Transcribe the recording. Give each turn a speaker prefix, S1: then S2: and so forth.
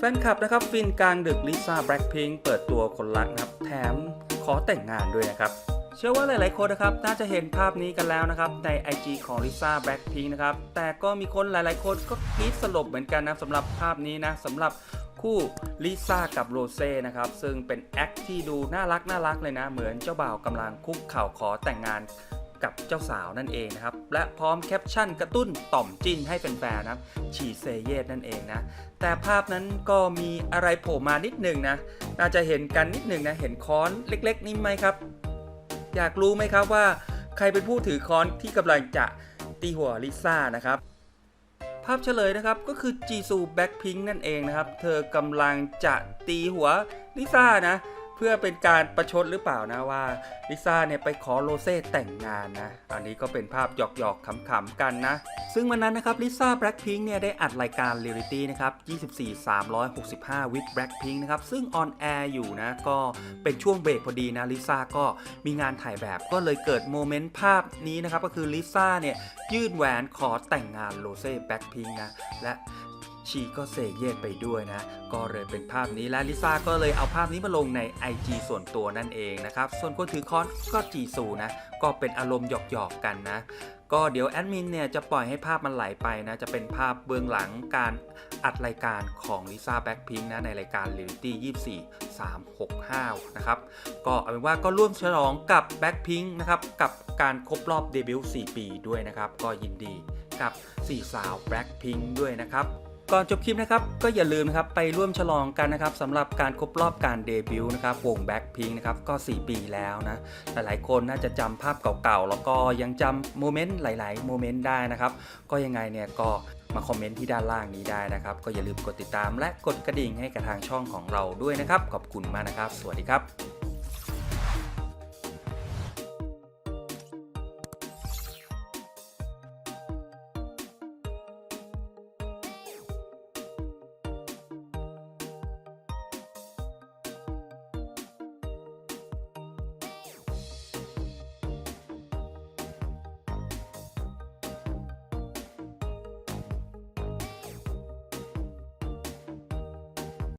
S1: แฟนคลับนะครับฟินกลางดึกลิซ่าแบล็ p พิงเปิดตัวคนรักนะครับ แถมขอแต่งงานด้วยนะครับ เชื่อว่าหลาย ๆ คนนะครับ น่าจะเห็นภาพนี้กันแล้วนะครับ ใน IG ของลิซ่าแบล็ p พิงนะครับ แต่ก็มีคนหลาย ๆ คนก็กรี๊ดสลบเหมือนกันนะสำหรับภาพนี้นะสำหรับคู่ลิซ่ากับโรเซ่นะครับ ซึ่งเป็นแอคที่ดูน่ารักน่ารักเลยนะ เหมือนเจ้าบ่าวกำลังคุกเข่าขอแต่งงาน กับเจ้าสาวนั่นเองนะครับ และพร้อมแคปชั่นกระตุ้นต่อมจิ้นให้แฟนๆนะครับฉีเซเยตนั่นเองนะ แต่ภาพนั้นก็มีอะไรโผล่มานิดหนึ่งนะ น่าจะเห็นกันนิดหนึ่งนะ เห็นค้อนเล็ก ๆ นี่ไหมครับ อยากรู้ไหมครับว่าใครเป็นผู้ถือค้อนที่กำลังจะตีหัวลิซ่านะครับภาพเฉลยนะครับก็คือจีซูแบ็คพิงนั่นเองนะครับ เธอกำลังจะตีหัวลิซ่านะ เพื่อเป็นการประชดหรือเปล่านะว่าลิซ่าเนี่ยไปขอโรเซ่แต่งงานนะ อันนี้ก็เป็นภาพหยอกๆขำๆกันนะ ซึ่งวันนั้นนะครับลิซ่าแบล็คพิงเนี่ยได้อัดรายการเรียลิตี้นะครับ 24 365 with Blackpink นะครับ ซึ่งออนแอร์อยู่นะ ก็เป็นช่วงเบรกพอดีนะลิซ่าก็มีงานถ่ายแบบก็เลยเกิดโมเมนต์ภาพนี้นะครับ ก็คือลิซ่าเนี่ยยื่นแหวนขอแต่งงานโรเซ่แบล็คพิงนะและ ชีก็เซเยตไปด้วยนะ ก็เลยเป็นภาพนี้และลิซ่าก็เลยเอาภาพนี้มาลงใน IG ส่วนตัวนั่นเองนะครับ ส่วนคนถือค้อนก็จีซูนะ ก็เป็นอารมณ์หยอกๆกันนะก็เดี๋ยวแอดมินเนี่ยจะปล่อยให้ภาพมันไหลไปนะ จะเป็นภาพเบื้องหลังการอัดรายการของลิซ่าแบ็คพิงนะ ในรายการ r e a l i t y 24 365 นะครับ ก็เอาเป็นว่าก็ร่วมฉลองกับแบ็คพิงนะครับ กับการครบรอบเดบิวต์4ปีด้วยนะครับ ก็ยินดีกับ 4 สาวแบ็คพิงด้วยนะครับ ก่อนจบคลิปนะครับก็อย่าลืมนะครับไปร่วมฉลองกันนะครับสำหรับการครบรอบการเดบิวต์นะครับวง Blackpink นะครับก็ 4 ปีแล้วนะหลายๆ คนน่าจะจำภาพเก่าๆ แล้วก็ยังจำโมเมนต์หลายๆโมเมนต์ได้นะครับก็ยังไงเนี่ยก็มาคอมเมนต์ที่ด้านล่างนี้ได้นะครับ ก็อย่าลืมกดติดตามและกดกระดิ่งให้กับทางช่องของเราด้วยนะครับ ขอบคุณมากนะครับ สวัสดีครับ